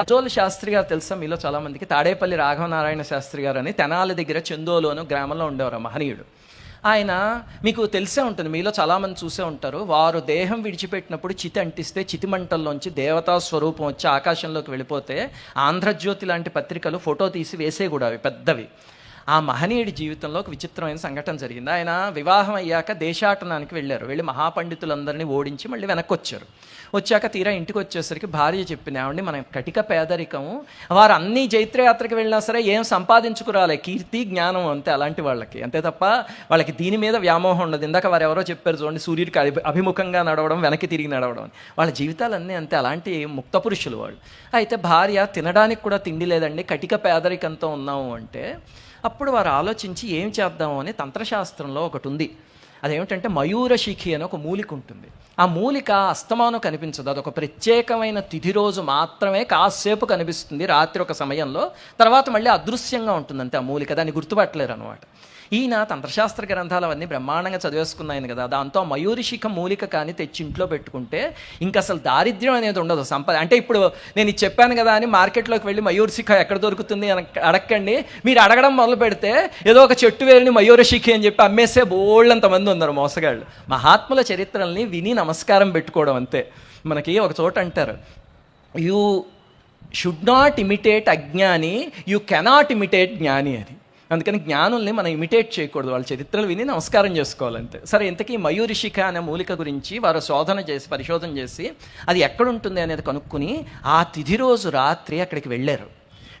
Azole Sastry గారు తెలుసా మీలో చాలా మందికి? తాడేపల్లి రాఘవనారాయణ శాస్త్రి గారు అని తెనాలి దగ్గర చందోలోను గ్రామంలో ఉండేవారు మహనీయుడు. ఆయన మీకు తెలిసే ఉంటుంది మీలో చాలామంది చూసే ఉంటారు వారు దేహం విడిచిపెట్టినప్పుడు చితి అంటిస్తే చితిమంటల్లోంచి దేవతా స్వరూపం వచ్చి ఆకాశంలోకి వెళ్ళిపోతే ఆంధ్రజ్యోతి లాంటి పత్రికలు ఫోటో తీసి వేసే కూడా పెద్దవి. ఆ మహనీయుడి జీవితంలో ఒక విచిత్రమైన సంఘటన జరిగింది. ఆయన వివాహం అయ్యాక దేశాటనానికి వెళ్ళారు. వెళ్ళి మహాపండితులందరినీ ఓడించి మళ్ళీ వెనక్కి వచ్చారు వచ్చాక తీరా ఇంటికి వచ్చేసరికి భార్య చెప్పింది ఏమండి మన కటిక పేదరికం వారు అన్ని జైత్రయాత్రకి వెళ్ళినా సరే ఏం సంపాదించుకురాలే కీర్తి జ్ఞానం అంతే అలాంటి వాళ్ళకి. అంతే తప్ప వాళ్ళకి దీని మీద వ్యామోహం ఉండదు. ఇందాక వారు ఎవరో చెప్పారు చూడండి సూర్యుడికి అభి అభిముఖంగా నడవడం వెనక్కి తిరిగి నడవడం. అని. వాళ్ళ జీవితాలన్నీ అంతే. అలాంటి ముక్త పురుషులు వాళ్ళు. అయితే భార్య తినడానికి కూడా తిండి లేదండి. కటిక పేదరికంతో ఉన్నాము అంటే అప్పుడు వారు ఆలోచించి ఏం చేద్దాం అని తంత్రశాస్త్రంలో ఒకటి ఉంది. అదేమిటంటే మయూర శిఖి అని ఒక మూలిక ఉంటుంది. ఆ మూలిక అస్తమానం కనిపించదు. అదొక ప్రత్యేకమైన తిథి రోజు మాత్రమే కాసేపు కనిపిస్తుంది రాత్రి ఒక సమయంలో. తర్వాత మళ్ళీ అదృశ్యంగా ఉంటుంది అంతే ఆ మూలిక. దాన్ని గుర్తుపట్టలేరు అనమాట ఈయన తంత్రశాస్త్ర గ్రంథాలు అవన్నీ బ్రహ్మాండంగా చదివేసుకున్నాయని కదా. దాంతో మయూరిషిక మూలిక కానీ తెచ్చి ఇంట్లో పెట్టుకుంటే ఇంకా అసలు దారిద్ర్యం అనేది ఉండదు సంపద. అంటే ఇప్పుడు నేను చెప్పాను కదా అని మార్కెట్లోకి వెళ్ళి మయూరిశిఖ ఎక్కడ దొరుకుతుంది అని అడగండి మీరు అడగడం మొదలు పెడితే ఏదో ఒక చెట్టు వేరుని మయూరశిఖి అని చెప్పి అమ్మేసే బోళ్ళంతమంది ఉన్నారు మోసగాళ్ళు. మహాత్ముల చరిత్రల్ని విని నమస్కారం పెట్టుకోవడం అంతే. మనకి ఒక చోట అంటారు. యూ షుడ్ నాట్ ఇమిటేట్ అజ్ఞాని యూ కెనాట్ ఇమిటేట్ జ్ఞాని అని అందుకని జ్ఞానుల్ని మనం ఇమిటేట్ చేయకూడదు. వాళ్ళ చరిత్రలు విని నమస్కారం చేసుకోవాలంతే. సరే ఇంతకీ మయూరిషిక అనే మూలిక గురించి వారు శోధన చేసి పరిశోధన చేసి అది ఎక్కడుంటుంది అనేది కనుక్కుని ఆ తిథి రోజు రాత్రి అక్కడికి వెళ్ళారు.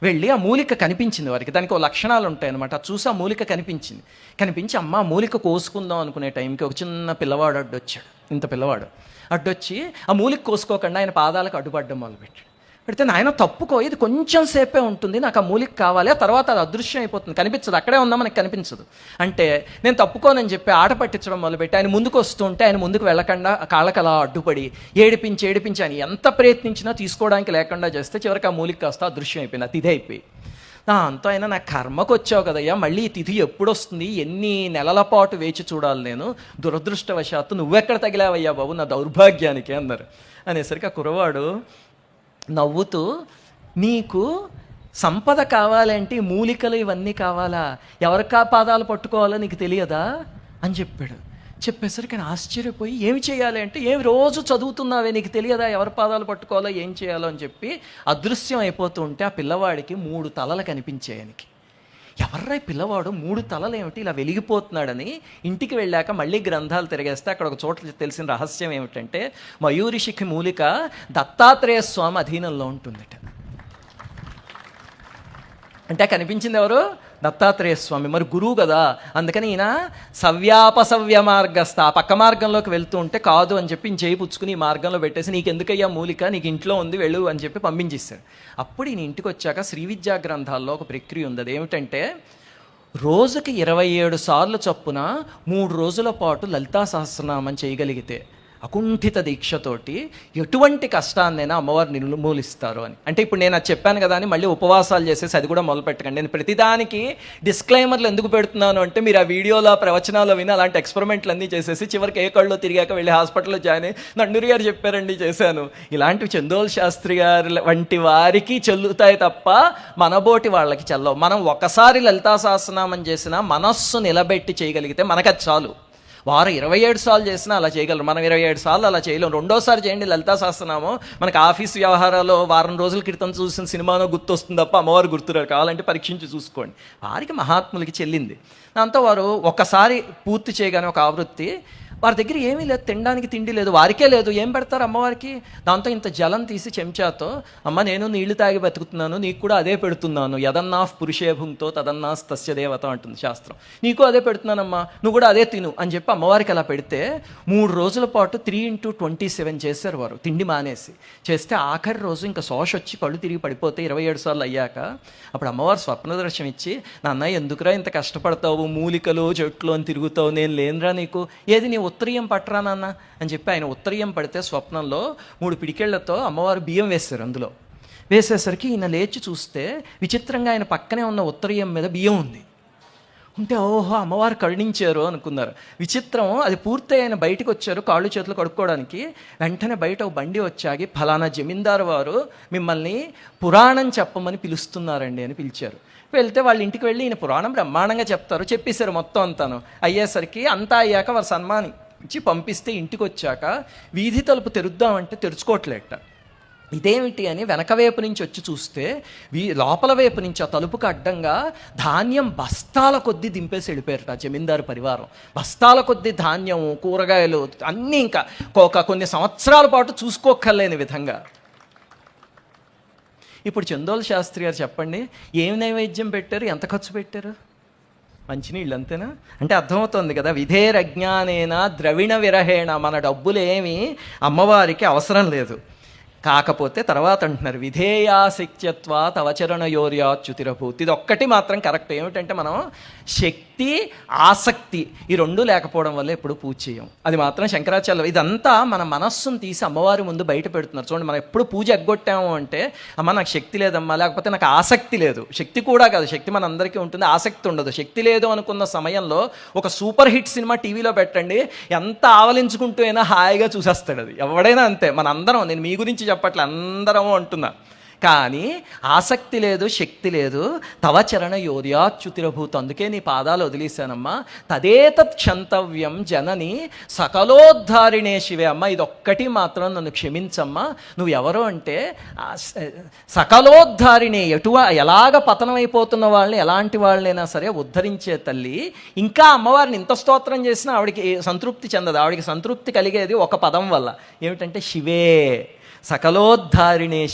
వెళ్ళి ఆ మూలిక కనిపించింది వారికి. దానికి ఒక లక్షణాలు ఉంటాయి అనమాట చూసి ఆ మూలిక కనిపించింది. కనిపించి అమ్మ ఆ మూలిక కోసుకుందాం అనుకునే టైంకి ఒక చిన్న పిల్లవాడు అడ్డొచ్చాడు. ఇంత పిల్లవాడు. అడ్డొచ్చి ఆ మూలిక కోసుకోకుండా ఆయన పాదాలకు అడ్డుపడ్డం మొదలుపెట్టాడు. పెడితే నాయన తప్పుకో ఇది కొంచెం సేపే ఉంటుంది నాకు ఆ మూలిక కావాలి ఆ తర్వాత అది అదృశ్యం అయిపోతుంది కనిపించదు అక్కడే ఉందా మనకు కనిపించదు. అంటే నేను తప్పుకోనని చెప్పి ఆట పట్టించడం మొదలుపెట్టి ఆయన ముందుకు వస్తుంటే ఆయన ముందుకు వెళ్ళకుండా కాళ్ళకలా అలా అడ్డుపడి ఏడిపించి ఏడిపించి ఆయన ఎంత ప్రయత్నించినా తీసుకోవడానికి లేకుండా చేస్తే చివరికి ఆ మూలిక కాస్త అదృశ్యం అయిపోయింది ఆ తిథి అయిపోయి. అంతా అయినా నా కర్మకు వచ్చావు కదయ్యా మళ్ళీ ఈ తిథి ఎప్పుడు వస్తుంది ఎన్ని నెలల పాటు వేచి చూడాలి నేను దురదృష్టవశాత్తు నువ్వెక్కడ తగిలావయ్యా బాబు నా దౌర్భాగ్యానికి అన్నారు. అనేసరికి ఆ కురవాడు నవ్వుతూ నీకు సంపద కావాలంటే? మూలికలు ఇవన్నీ కావాలా? ఎవరికా పాదాలు పట్టుకోవాలో నీకు తెలియదా? అని చెప్పాడు. చెప్పేసరికి నేను ఆశ్చర్యపోయి ఏమి చేయాలి అంటే ఏమి రోజు చదువుతున్నావే నీకు తెలియదా? ఎవరి పాదాలు పట్టుకోవాలో? ఏం చేయాలో? అని చెప్పి అదృశ్యం అయిపోతూ ఉంటే ఆ పిల్లవాడికి మూడు తలలు కనిపించాయనికి ఎవర్రా పిల్లవాడు? మూడు తలలేమిటి ఇలా వెలిగిపోతున్నాడని ఇంటికి వెళ్ళాక మళ్ళీ గ్రంథాలు తిరిగేస్తే అక్కడ ఒక చోట తెలిసిన రహస్యం ఏమిటంటే మయూరిషికి మూలిక దత్తాత్రేయ స్వామి అధీనంలో ఉంటుందట. అంటే కనిపించింది ఎవరు? దత్తాత్రేయ స్వామి మరి గురువు కదా. అందుకని ఈయన సవ్యాపసవ్య మార్గస్థ ఆ పక్క మార్గంలోకి వెళ్తూ ఉంటే కాదు అని చెప్పి చేయి పుచ్చుకుని ఈ మార్గంలో పెట్టేసి నీకు ఎందుకయ్యా మూలిక నీకు ఇంట్లో ఉంది వెళ్ళు అని చెప్పి పంపించేస్తాడు అప్పుడు ఈయన ఇంటికి వచ్చాక శ్రీ విద్యా గ్రంథాల్లో ఒక ప్రక్రియ ఉంది. అదేమిటంటే రోజుకి ఇరవై ఏడు సార్లు చొప్పున మూడు రోజుల పాటు లలితా సహస్రనామం చేయగలిగితే అకుంఠిత దీక్షతోటి ఎటువంటి కష్టాన్నైనా అమ్మవారు నిర్మూలిస్తారు అని. అంటే ఇప్పుడు నేను అది చెప్పాను కదా అని మళ్ళీ ఉపవాసాలు చేసేసి అది కూడా మొదలు పెట్టకండి. నేను ప్రతిదానికి డిస్క్లైమర్లు ఎందుకు పెడుతున్నాను అంటే మీరు ఆ వీడియోలో ప్రవచనాలు విని అలాంటి ఎక్స్పెరిమెంట్లు అన్నీ చేసేసి చివరికి ఏ కళ్ళు తిరిగాక వెళ్ళి హాస్పిటల్లో జాయిన్ అయ్యి నండూరి గారు చెప్పారండి చేశాను. ఇలాంటివి చందోల్ శాస్త్రి గారు వంటి వారికి చెల్లుతాయి తప్ప మనబోటి వాళ్ళకి చెల్లవు. మనం ఒకసారి లలితా సహస్రనామం చేసినా మనస్సు నిలబెట్టి చేయగలిగితే మనకది చాలు. వారు ఇరవై ఏడు సార్లు చేసినా అలా చేయగలరు. మనం ఇరవై ఏడు సార్లు అలా చేయలేము రెండోసారి చేయండి లలితా శాస్త్రనామం. మనకి ఆఫీస్ వ్యవహారాల్లో వారం రోజుల క్రితం చూసిన సినిమానో గుర్తొస్తుంది తప్ప అమ్మవారు గుర్తురారు. కావాలంటే పరీక్షించి చూసుకోండి. వారికి మహాత్ములకి చెల్లింది. దాంతో వారు ఒకసారి పూర్తి చేయగానే ఒక ఆవృత్తి వారి దగ్గర ఏమీ లేదు తినడానికి తిండి లేదు వారికే లేదు. ఏం పెడతారు అమ్మవారికి? దాంతో ఇంత జలం తీసి చెంచాతో అమ్మ నేను నీళ్ళు తాగి బతుకుతున్నాను నీకు కూడా అదే పెడుతున్నాను. యదన్నాఫ్ పురుషేభుంతో తదన్నాస్ తస్య దేవత అంటుంది శాస్త్రం. నీకు అదే పెడుతున్నానమ్మా నువ్వు కూడా అదే తిను అని చెప్పి అమ్మవారికి అలా పెడితే మూడు రోజుల పాటు త్రీ ఇంటూ ట్వంటీ సెవెన్ చేశారు వారు తిండి మానేసి. చేస్తే ఆఖరి రోజు ఇంకా శోష వచ్చి కళ్ళు తిరిగి పడిపోతే ఇరవై ఏడు సార్లు అయ్యాక అప్పుడు అమ్మవారు స్వప్న దర్శనం ఇచ్చి నాన్న ఎందుకురా ఇంత కష్టపడతావు? మూలికలు చెట్లు అని తిరుగుతావు నేను లేనురా నీకు. ఏది నీ ఉత్తరీయం పట్టరా నాన్న అని చెప్పి ఆయన ఉత్తరీయం పడితే స్వప్నంలో మూడు పిడికెళ్ళతో అమ్మవారు బియ్యం వేస్తారు అందులో. వేసేసరికి ఈయన లేచి చూస్తే విచిత్రంగా ఆయన పక్కనే ఉన్న ఉత్తరీయం మీద బియ్యం ఉంది. అంటే ఓహో అమ్మవారు కరుణించారు అనుకున్నారు. విచిత్రం అది పూర్తయిన బయటకు వచ్చారు కాళ్ళు చేతులు కడుక్కోవడానికి. వెంటనే బయట ఒక బండి వచ్చాగి ఫలానా జమీందారు వారు మిమ్మల్ని పురాణం చెప్పమని పిలుస్తున్నారండి అని పిలిచారు. వెళ్తే వాళ్ళ ఇంటికి వెళ్ళి ఈయన పురాణం బ్రహ్మాండంగా చెప్తారు. చెప్పేశారు మొత్తం అంతాను. అయ్యేసరికి అంతా అయ్యాక వారు సన్మానించి పంపిస్తే ఇంటికి వచ్చాక వీధి తలుపు తెరుద్దామంటే తెరుచుకోవట్లేట ఇదేమిటి అని వెనక వైపు నుంచి వచ్చి చూస్తే వీ లోపల వైపు నుంచి ఆ తలుపుకు అడ్డంగా ధాన్యం బస్తాల కొద్దీ దింపేసి వెళ్ళిపోయారట జమీందారు పరివారం. బస్తాల కొద్దీ ధాన్యం కూరగాయలు అన్నీ ఇంకా ఒక కొన్ని సంవత్సరాల పాటు చూసుకోక్కర్లేని విధంగా. ఇప్పుడు చందోల శాస్త్రి గారు చెప్పండి ఏం నైవేద్యం పెట్టారు? ఎంత ఖర్చు పెట్టారు? మంచినీళ్ళు అంతేనా అంటే అర్థమవుతుంది కదా విధేరజ్ఞానేనా ద్రవిణ విరహేణ మన డబ్బులు ఏమి అమ్మవారికి అవసరం లేదు. కాకపోతే తర్వాత అంటున్నారు విధేయాశక్త్యత్వా తవచరణ యోర్యాచ్యుతిరభూతి ఇది ఒక్కటి మాత్రం కరెక్ట్. ఏమిటంటే మనం శక్తి ఆసక్తి ఈ రెండు లేకపోవడం వల్ల ఎప్పుడు పూజ చేయం. అది మాత్రం శంకరాచార్య ఇదంతా మన మనస్సును తీసి అమ్మవారి ముందు బయట పెడుతున్నారు. చూడండి మనం ఎప్పుడు పూజ ఎగ్గొట్టాము అంటే అమ్మ నాకు శక్తి లేదమ్మా లేకపోతే నాకు ఆసక్తి లేదు. శక్తి కూడా కాదు. శక్తి మన అందరికీ ఉంటుంది. ఆసక్తి ఉండదు. శక్తి లేదు అనుకున్న సమయంలో ఒక సూపర్ హిట్ సినిమా టీవీలో పెట్టండి. ఎంత ఆవలించుకుంటూ అయినా హాయిగా చూసేస్తాడు అది. ఎవడైనా అంతే. మన అందరం నేను మీ గురించి చెప్పట్లే అందరము అంటున్నా. కానీ ఆసక్తి లేదు శక్తి లేదు. తవ చరణ అందుకే నీ పాదాలు వదిలేశానమ్మా. తదేతత్ క్షంతవ్యం జనని సకలోద్ధారిణే శివే. అమ్మ ఇదొక్కటి మాత్రం నన్ను క్షమించమ్మా. నువ్వు ఎవరు అంటే సకలోద్ధారిణే. ఎటువ ఎలాగ పతనమైపోతున్న వాళ్ళని ఎలాంటి వాళ్ళనైనా సరే ఉద్ధరించే తల్లి. ఇంకా అమ్మవారిని ఇంత స్తోత్రం చేసినా ఆవిడికి సంతృప్తి చెందదు. ఆవిడికి సంతృప్తి కలిగేది ఒక పదం వల్ల. ఏమిటంటే శివే. సకలోద్ధారిణే